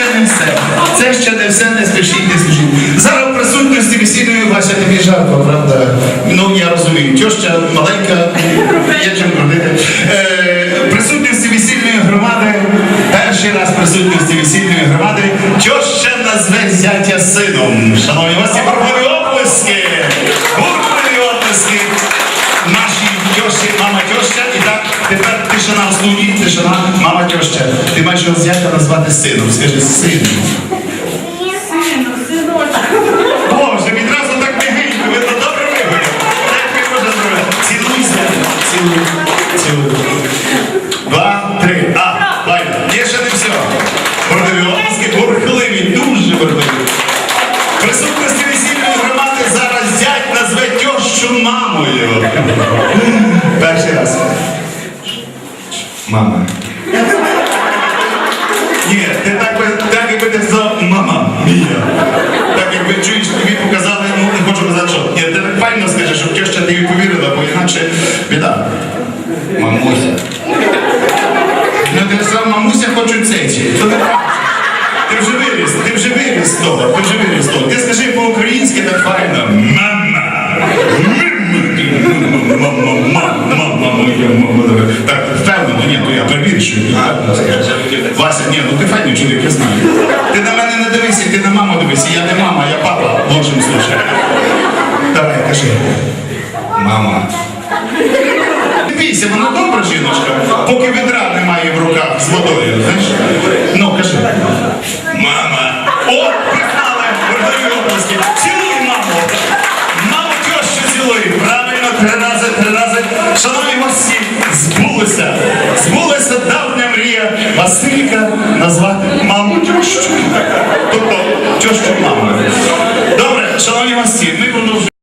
ще не все. Це ще не все, не спішіть, не спішіть. Зараз в присутності весільної Вася тобі жарко, правда? Ну, я розумію, тьоща маленька, є чим крутити. Е, в присутності весільної громади, перший раз в присутності весільної громади, тьоща назве зятя сином. Шановні гості, бурхливі оплески! Бурхливі оплески! Нашій тьощі, мама тьоща, і так тепер тишина в студії, тишина, мама тьоща. Ти маєш його назвати сином. Скажи син. Сину, синочку. Боже, відразу так мігенько, ви то добре вигодили. Так ви може зробити. Цілуйся. Цілуй. Цілуй. Два, три. А, файно. Є ще не все. Обласки, бурхливі, дуже бурхливі. Присутності весільної громади зараз зять назве тьощу мамою. Перший раз. Мама. Ні, ти так би, так якби ти сказав мама мія. Так якби чуєш, тобі показали, ну не хочу казати, що. Ні, ти так файно скажеш, щоб теща тобі повірила, бо інакше біда. Мамуся. Ну ти сказав, мамуся. То не. Ти вже виріс, ти вже виріс з того, ти вже виріс з того. Ти скажи по-українськи так файно. Мама, перебільшую. Вася, ні, ну ти файний чоловік, я знаю. Ти на мене не дивися, ти на маму дивися, я не мама, я папа, в іншому случае. Давай, кажи. Мама. Бійся, вона добра жіночка, поки відра немає в руках з водою, знаєш? Ну, кажи. Мама. О, пригнали! Вердові обласки. Цілуй, мамо! Мамо, тещу цілуй! Правильно, три рази, три рази. Шановні гості, Василька назвати маму тьощу. Тобто, тьощу маму.